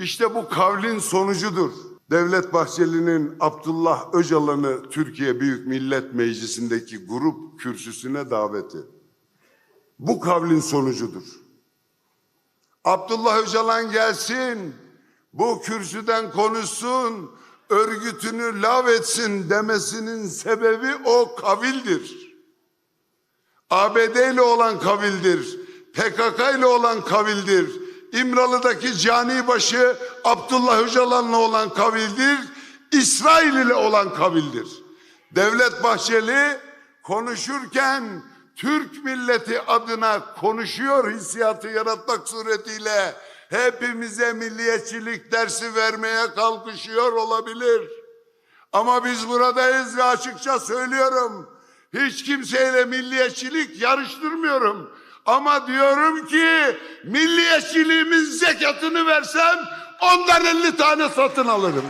İşte bu kavlin sonucudur. Devlet Bahçeli'nin Abdullah Öcalan'ı Türkiye Büyük Millet Meclisi'ndeki grup kürsüsüne daveti. Bu kavlin sonucudur. Abdullah Öcalan gelsin, bu kürsüden konuşsun, örgütünü lav etsin demesinin sebebi o kavildir. ABD ile olan kavildir. PKK ile olan kavildir. İmralı'daki canibaşı Abdullah Öcalan'la olan kavildir. İsrail ile olan kavildir. Devlet Bahçeli konuşurken Türk milleti adına konuşuyor hissiyatı yaratmak suretiyle hepimize milliyetçilik dersi vermeye kalkışıyor olabilir. Ama biz buradayız ve açıkça söylüyorum. Hiç kimseyle milliyetçilik yarıştırmıyorum. Ama diyorum ki milliyetçiliğimin zekatını versem ondan 50 tane satın alırım.